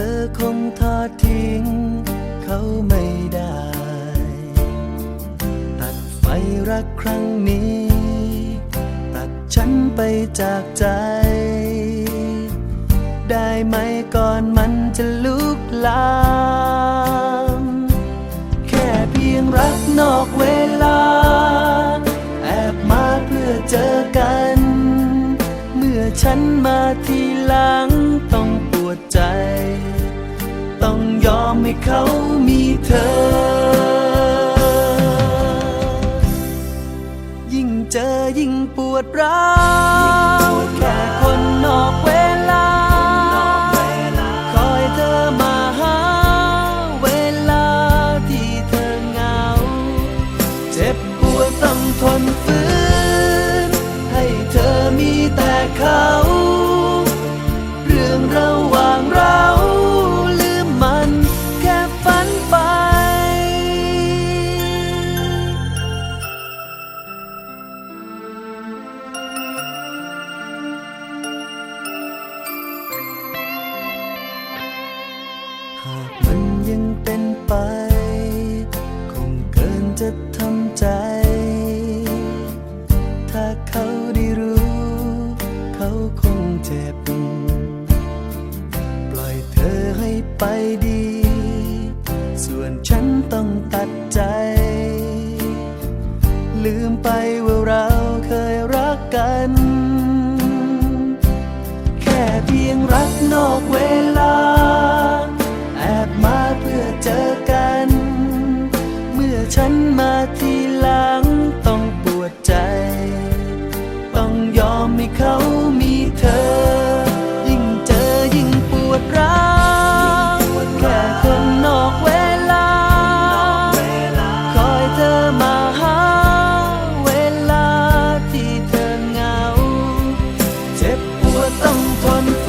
ธอคงทอดทิ้ง เขาไม่ได้ ตัดไฟรักครั้งนี้ ตัดฉันไปจากใจ ได้ไหมก่อนมันจะลุกลาม แค่เพียงรักนอกเวลา แอบมาเพื่อเจอกัน เมื่อฉันมาทีหลังต้อง วใจ ต้องยอมให้เขามีเธอ ยิ่งเจอยิ่งปวดร้าวแค่คนนอกเวลา คอยเธอมาหา เวลาที่เธอเหงา เจ็บปวดต้องทนฝืน ให้เธอมีแต่เขา จ็บ ปล่อยเธอให้ไปดี ส่วนฉันต้องตัดใจ ลืมไปว่าเราเคยรักกัน แค่เพียงรักนอกเวลา แอบมาเพื่อเจอกัน เมื่อฉันมาทีลา 当魂